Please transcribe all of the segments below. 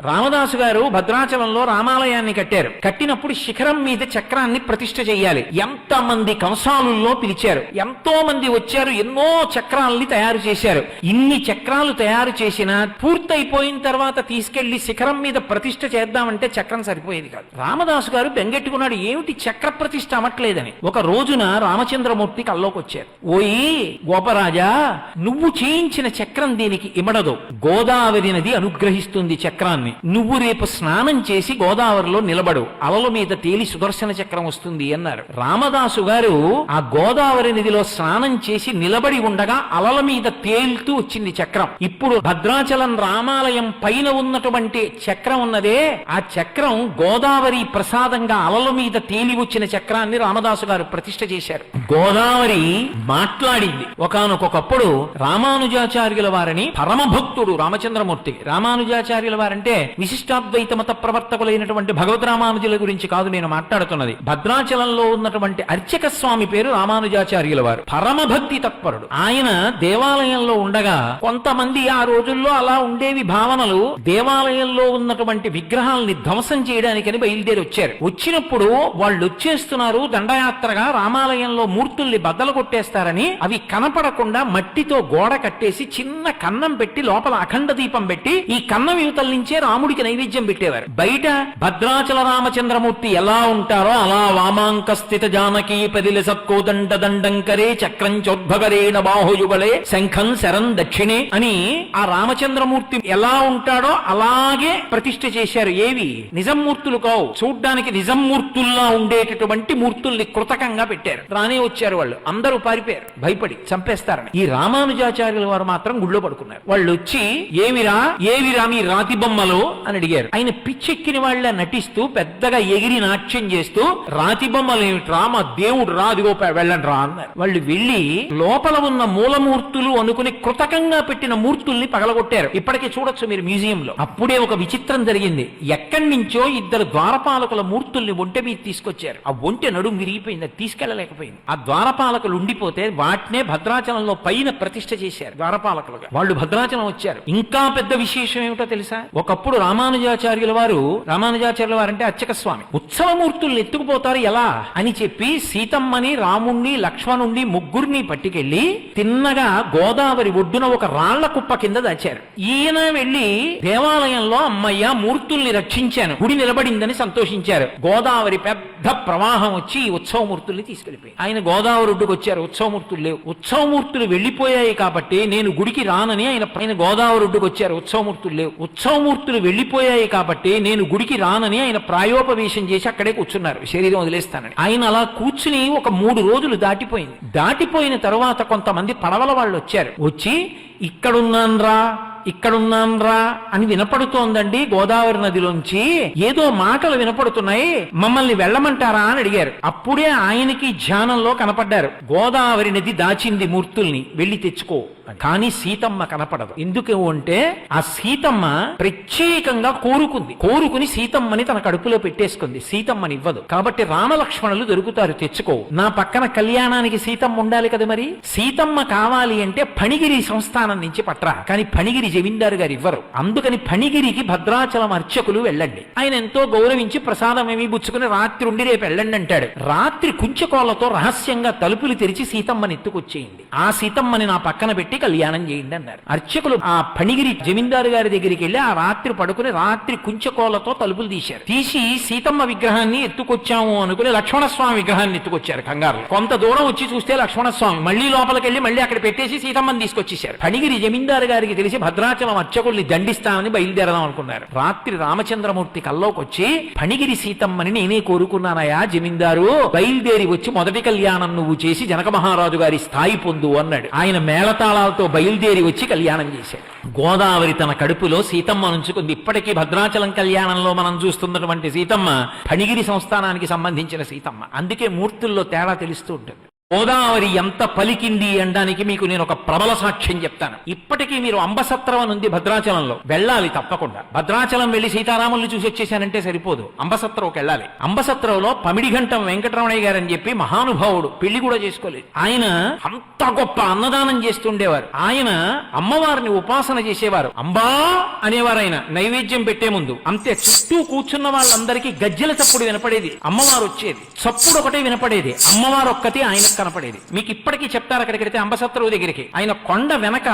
రామదాసు గారు భద్రాచలంలో రామాలయాన్ని కట్టారు. కట్టినప్పుడు శిఖరం మీద చక్రాన్ని ప్రతిష్ఠ చేయాలి. ఎంత మంది కంసాలుల్లో పిలిచారు. ఎంతో మంది వచ్చారు. ఎన్నో చక్రాల్ని తయారు చేశారు. ఇన్ని చక్రాలు తయారు చేసినా పూర్తయిపోయిన తర్వాత తీసుకెళ్ళి శిఖరం మీద ప్రతిష్ఠ చేద్దామంటే చక్రం సరిపోయేది కాదు. రామదాసు గారు బెంగెట్టుకున్నాడు. ఏమిటి చక్ర ప్రతిష్ఠ అవ్వట్లేదని? ఒక రోజున రామచంద్రమూర్తి కల్లోకి వచ్చారు ఓయి గోపరాజా నువ్వు చేయించిన చక్రం దీనికి ఇమడదు. గోదావరి నది అనుగ్రహిస్తుంది చక్రాన్ని. నువ్వు రేపు స్నానం చేసి గోదావరిలో నిలబడు అలల మీద తేలి సుదర్శన చక్రం వస్తుంది అన్నారు. రామదాసు గారు ఆ గోదావరి నదిలో స్నానం చేసి నిలబడి ఉండగా అలల మీద తేలుతూ వచ్చింది చక్రం. ఇప్పుడు భద్రాచలం రామాలయం పైన ఉన్నటువంటి చక్రం ఉన్నదే. ఆ చక్రం గోదావరి ప్రసాదంగా అలల మీద తేలి వచ్చిన చక్రాన్ని రామదాసు గారు ప్రతిష్ఠ చేశారు. గోదావరి మాట్లాడింది. ఒకానొకప్పుడు రామానుజాచార్యుల వారిని పరమభక్తుడు రామచంద్రమూర్తి రామానుజాచార్యుల వారంటే విశిష్టాద్వైత మత ప్రవర్తకులైనటువంటి భగవద్ రామానుజుల గురించి కాదు నేను మాట్లాడుతున్నది. భద్రాచలంలో ఉన్నటువంటి అర్చక స్వామి పేరు రామానుజాచార్యుల వారు పరమభక్తి తత్పరుడు. ఆయన దేవాలయంలో ఉండగా కొంతమంది ఆ రోజుల్లో అలా ఉండేవి భావనలు దేవాలయంలో ఉన్నటువంటి విగ్రహాలని ధ్వంసం చేయడానికని బయలుదేరి వచ్చారు వచ్చినప్పుడు వాళ్ళు వచ్చేస్తున్నారు దండయాత్రగా రామాలయంలో మూర్తుల్ని బద్దలు కొట్టేస్తారని అవి కనపడకుండా మట్టితో గోడ కట్టేసి చిన్న కన్నం పెట్టి లోపల అఖండ దీపం పెట్టి ఈ కన్నం యువతల నుంచే రాముడికి నైవేద్యం పెట్టేవారు. బయట భద్రాచల రామచంద్రమూర్తి ఎలా ఉంటారో అలా వామాంక స్థిత జానకీ పదిలి సత్కోదండ దండంకరే చక్రం చోద్భగరేణ బాహుయుగలే శంఖం శరం దక్షిణే అని ఆ రామచంద్రమూర్తి ఎలా ఉంటాడో అలాగే ప్రతిష్ఠ చేశారు. ఏవి? నిజం మూర్తులు కావు. చూడ్డానికి నిజం మూర్తుల్లా ఉండేటటువంటి మూర్తుల్ని కృతకంగా పెట్టారు. రానే వచ్చారు వాళ్ళు. అందరూ పారిపోయారు. భయపడి చంపేస్తారని. ఈ రామానుజాచార్యుల వారు మాత్రం గుళ్ళో పడుకున్నారు. వాళ్ళు వచ్చి ఏమిరా? ఏవిరా మీ రాతి బొమ్మలు అని అడిగారు. ఆయన పిచ్చెక్కిన వాళ్ళ నటిస్తూ పెద్దగా ఎగిరి నాట్యం చేస్తూ రాతి బొమ్మలు ఏమిట్రా మా దేవుడు రా అదిగో వెళ్ళండి రా అన్నారు. వాళ్ళు వెళ్ళి లోపల ఉన్న మూలమూర్తులు అనుకుని కృతకంగా పెట్టిన మూర్తుల్ని పగలగొట్టారు. ఇప్పటికీ చూడొచ్చు మీరు మ్యూజియం లో అప్పుడే ఒక విచిత్రం జరిగింది. ఎక్కడి నుంచో ఇద్దరు ద్వారపాలకుల మూర్తుల్ని ఒంటె మీద తీసుకొచ్చారు. ఆ ఒంటె నడుము విరిగిపోయింది అది తీసుకెళ్ళలేకపోయింది. ఆ ద్వారపాలకులు ఉండిపోతే వాటినే భద్రాచలంలో పైన ప్రతిష్ఠ చేశారు ద్వారపాలకులుగా. వాళ్ళు భద్రాచలం వచ్చారు. ఇంకా పెద్ద విశేషం ఏమిటో తెలుసా? ఒకప్పుడు రామానుజాచార్యుల వారు రామానుజాచార్యుల వారు అంటే అర్చక స్వామి. ఉత్సవమూర్తుల్ని ఎత్తుకుపోతారు ఎలా? అని చెప్పి సీతమ్మని రాముణ్ణి లక్ష్మణుణ్ణి ముగ్గురిని పట్టుకెళ్ళి తిన్నగా గోదావరి ఒడ్డున ఒక రాళ్ళ కుప్ప కింద దాచారు. ఈయన వెళ్ళి దేవాలయంలో అమ్మయ్య మూర్తుల్ని రక్షించాను. గుడి నిలబడిందని సంతోషించారు. గోదావరి పెద్ద ప్రవాహం వచ్చి ఈ ఉత్సవమూర్తుల్ని తీసుకెళ్ళిపోయి ఆయన గోదావరి ఒడ్డుకు వచ్చారు. ఉత్సవమూర్తులు లేవు. ఉత్సవమూర్తులు వెళ్ళిపోయాయి కాబట్టి నేను గుడికి రానని ఆయన ఆయన గోదావరి ఒడ్డుకు వచ్చారు. ఉత్సవమూర్తులు లేవు. ఉత్సవమూర్తులు వెళ్ళిపోయాయి కాబట్టి నేను గుడికి రానని ఆయన ప్రాయోపవేశం చేసి అక్కడే కూర్చున్నారు. శరీరం వదిలేస్తానని. ఆయన అలా కూర్చుని ఒక మూడు రోజులు దాటిపోయింది. దాటిపోయిన తర్వాత కొంతమంది పడవల వాళ్ళు వచ్చారు. వచ్చి ఇక్కడున్నాన్రా. ఇక్కడున్నాన్రా అని వినపడుతోందండి గోదావరి నదిలోంచి. ఏదో మాటలు వినపడుతున్నాయి. మమ్మల్ని వెళ్ళమంటారా అని అడిగారు. అప్పుడే ఆయనకి ధ్యానంలో కనపడ్డారు. గోదావరి నది దాచింది మూర్తుల్ని. వెళ్ళి తెచ్చుకో కానీ సీతమ్మ కనపడదు. ఎందుకు అంటే ఆ సీతమ్మ ప్రత్యేకంగా కోరుకుంది. కోరుకుని సీతమ్మని తన కడుపులో పెట్టేసుకుంది. సీతమ్మని ఇవ్వదు కాబట్టి రామలక్ష్మణులు దొరుకుతారు. తెచ్చుకో. నా పక్కన కళ్యాణానికి సీతమ్మ ఉండాలి కదా మరి? సీతమ్మ కావాలి అంటే ఫణిగిరి సంస్థానం నుంచి పట్రా. కానీ ఫణిగిరి జమీందారు గారు ఇవ్వరు అందుకని ఫణిగిరికి భద్రాచలం అర్చకులు వెళ్ళండి. ఆయన ఎంతో గౌరవించి ప్రసాదం ఏమి పుచ్చుకుని రాత్రి ఉండి రేపు వెళ్ళండి అంటాడు. రాత్రి కుంచకోలతో రహస్యంగా తలుపులు తెరిచి సీతమ్మని ఎత్తుకొచ్చేయండి. ఆ సీతమ్మని నా పక్కన పెట్టి కళ్యాణం చేయండి అన్నారు. అర్చకులు ఆ ఫణిగిరి జమీందారు గారి దగ్గరికి వెళ్ళి ఆ రాత్రి పడుకుని రాత్రి కుంచకోలతో తలుపులు తీశారు. తీసి సీతమ్మ విగ్రహాన్ని ఎత్తుకొచ్చాము అనుకుని లక్ష్మణస్వామి విగ్రహాన్ని ఎత్తుకొచ్చారు కంగారు కొంత దూరం వచ్చి చూస్తే లక్ష్మణస్వామి మళ్ళీ లోపలికి వెళ్ళి మళ్ళీ అక్కడ పెట్టేసి సీతమ్మని తీసుకొచ్చేశారు. ఫణిగిరి జమీందారు గారికి తెలిసి భద్రాచలం అర్చకుల్ని దండిస్తామని బయలుదేరదాం అనుకున్నారు. రాత్రి రామచంద్రమూర్తి కల్లోకి వచ్చి సీతమ్మని నేనే కోరుకున్నానయా జమీందారు బయలుదేరి వచ్చి మొదటి కళ్యాణం నువ్వు చేసి జనక మహారాజు గారి స్థాయి పొందు అన్నాడు. ఆయన మేళతాళాలతో బయలుదేరి వచ్చి కళ్యాణం చేశాడు. గోదావరి తన కడుపులో సీతమ్మ నుంచుకుంది. ఇప్పటికీ భద్రాచలం కళ్యాణంలో మనం చూస్తున్నటువంటి సీతమ్మ పణిగిరి సంస్థానానికి సంబంధించిన సీతమ్మ. అందుకే మూర్తుల్లో తేడా తెలుస్తూ ఉంటుంది. గోదావరి ఎంత పలికింది అనడానికి మీకు నేను ఒక ప్రబల సాక్ష్యం చెప్తాను. ఇప్పటికీ మీరు అంబసత్రం అని ఉంది భద్రాచలంలో. వెళ్ళాలి తప్పకుండా. భద్రాచలం వెళ్ళి సీతారాముల్ని చూసి వచ్చేసానంటే సరిపోదు. అంబసత్రంకి వెళ్ళాలి. అంబసత్రంలో పమిడిఘంటం వెంకటరమణయ్య గారు అని చెప్పి మహానుభావుడు పెళ్ళి కూడా చేసుకోలేదు. ఆయన అంత గొప్ప అన్నదానం చేస్తుండేవారు. ఆయన అమ్మవారిని ఉపాసన చేసేవారు. అంబా అనేవారు ఆయన నైవేద్యం పెట్టే ముందు. అంతే చుట్టూ కూర్చున్న వాళ్ళందరికీ గజ్జెల చప్పుడు వినపడేది. అమ్మవారు వచ్చేది. చప్పుడు ఒకటే వినపడేది. అమ్మవారు ఒక్కతే ఆయన కనపడేది. మీకు ఇప్పటికీ చెప్తారు అక్కడికి వెళితే అంబసత్రువు దగ్గరికి. ఆయన కొండ వెనక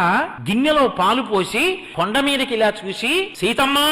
గిన్నెలో పాలు పోసి కొండ మీదకి ఇలా చూసి సీతమ్మా!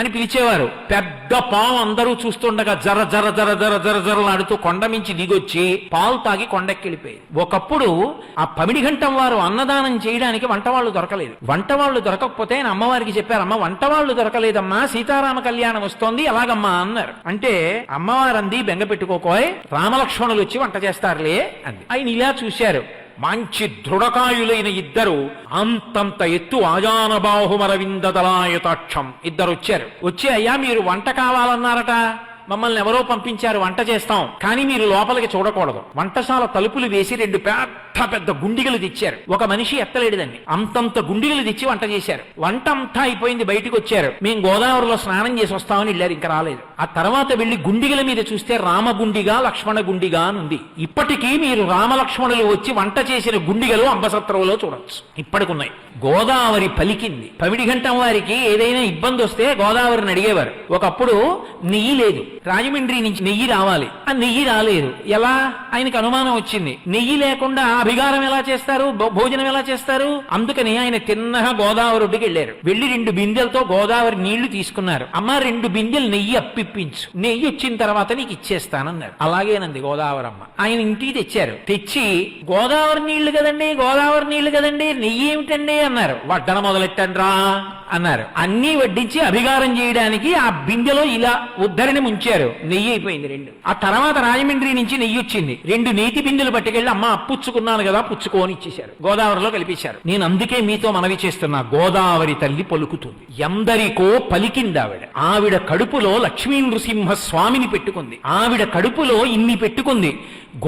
అని పిలిచేవారు. పెద్ద పాము అందరూ చూస్తుండగా జర జర జర జర జర జరలాడుతూ కొండ మించి దిగొచ్చి పాలు తాగి కొండెక్కెళ్ళిపోయేది ఒకప్పుడు ఆ పమిడి వారు అన్నదానం చేయడానికి వంటవాళ్ళు దొరకలేదు. వంటవాళ్ళు దొరకకపోతే ఆయన అమ్మవారికి చెప్పారమ్మ వంటవాళ్ళు దొరకలేదమ్మా సీతారామ కళ్యాణం వస్తోంది ఎలాగమ్మా అన్నారు. అంటే అమ్మవారంది బెంగ పెట్టుకోకోయ్ రామలక్ష్మణులు వచ్చి వంట చేస్తారులే అంది. ఆయన ఇలా చూశారు. మంచి దృఢకాయులైన ఇద్దరు అంతంత ఎత్తు ఆజాన బాహుమరవిందదలాయతాక్షం ఇద్దరు వచ్చారు. వచ్చి అయ్యా మీరు వంట కావాలన్నారట. మమ్మల్ని ఎవరో పంపించారు వంట చేస్తాం. కానీ మీరు లోపలికి చూడకూడదు. వంటశాల తలుపులు వేసి రెండు పెద్ద పెద్ద గుండిగలు తెచ్చారు. ఒక మనిషి ఎత్తలేడుదండి. అంతంత గుండిగలు తెచ్చి వంట చేశారు. వంట అంతా అయిపోయింది బయటికి వచ్చారు. మేము గోదావరిలో స్నానం చేసి వస్తామని వెళ్ళారు ఇంకా రాలేదు. ఆ తర్వాత వెళ్ళి గుండిగల మీద చూస్తే రామగుండిగా లక్ష్మణ గుండిగా అని ఉంది. ఇప్పటికీ మీరు రామలక్ష్మణులు వచ్చి వంట చేసిన గుండిగలు అంబసత్రంలో చూడవచ్చు ఇప్పటికున్నాయి. గోదావరి పలికింది. పవిడి గంటం వారికి ఏదైనా ఇబ్బంది వస్తే గోదావరిని అడిగేవారు. ఒకప్పుడు నెయ్యి లేదు. రాజమండ్రి నుంచి నెయ్యి రావాలి. ఆ నెయ్యి రాలేదు. ఎలా? ఆయనకు అనుమానం వచ్చింది. నెయ్యి లేకుండా అభిగారం ఎలా చేస్తారు? భో- భోజనం ఎలా చేస్తారు? అందుకని ఆయన తిన్నగా గోదావరి ఒడ్డుకి వెళ్ళారు. వెళ్ళి రెండు బిందెలతో గోదావరి నీళ్ళు తీసుకున్నారు. అమ్మ రెండు బిందెలు నెయ్యి అప్పిప్పించు. నెయ్యి వచ్చిన తర్వాత నీకు ఇచ్చేస్తానన్నారు. అలాగేనంది గోదావరమ్మ. ఆయన ఇంటికి తెచ్చారు. తెచ్చి గోదావరి నీళ్ళు కదండి గోదావరి నీళ్ళు కదండి నెయ్యి ఏమిటండి అన్నారు. వడ్డన మొదలెట్టండి రా అన్నారు. అన్నీ వడ్డించి అభిగారం చేయడానికి ఆ బిందెలో ఇలా ఉద్ధరిని ముంచారు. నెయ్యి అయిపోయింది రెండు. ఆ తర్వాత రాజమండ్రి నుంచి నెయ్యి వచ్చింది. రెండు నేతి బిందెలు పట్టుకెళ్ళి అమ్మ అప్పుచ్చుకున్నాను కదా పుచ్చుకోని ఇచ్చేశారు. గోదావరిలో కలిపేశారు. నేను అందుకే మీతో మనవి చేస్తున్నా గోదావరి తల్లి పలుకుతుంది. ఎందరికో పలికింది ఆవిడ ఆవిడ కడుపులో లక్ష్మీ నృసింహ స్వామిని పెట్టుకుంది. ఆవిడ కడుపులో ఇన్ని పెట్టుకుంది.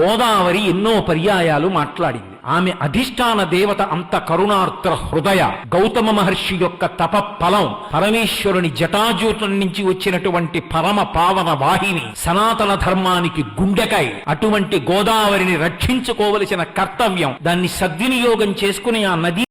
గోదావరి ఎన్నో పర్యాయాలు మాట్లాడింది. ఆమె అధిష్టాన దేవత అంత కరుణార్త్ర హృదయ గౌతమ మహర్షి యొక్క తప ఫలం పరమేశ్వరుని జటాజూటం నుంచి వచ్చినటువంటి పరమ పావన వాహిని సనాతన ధర్మానికి గుండెకాయ అటువంటి గోదావరిని రక్షించుకోవలసిన కర్తవ్యం దాన్ని సద్వినియోగం చేసుకుని ఆ నది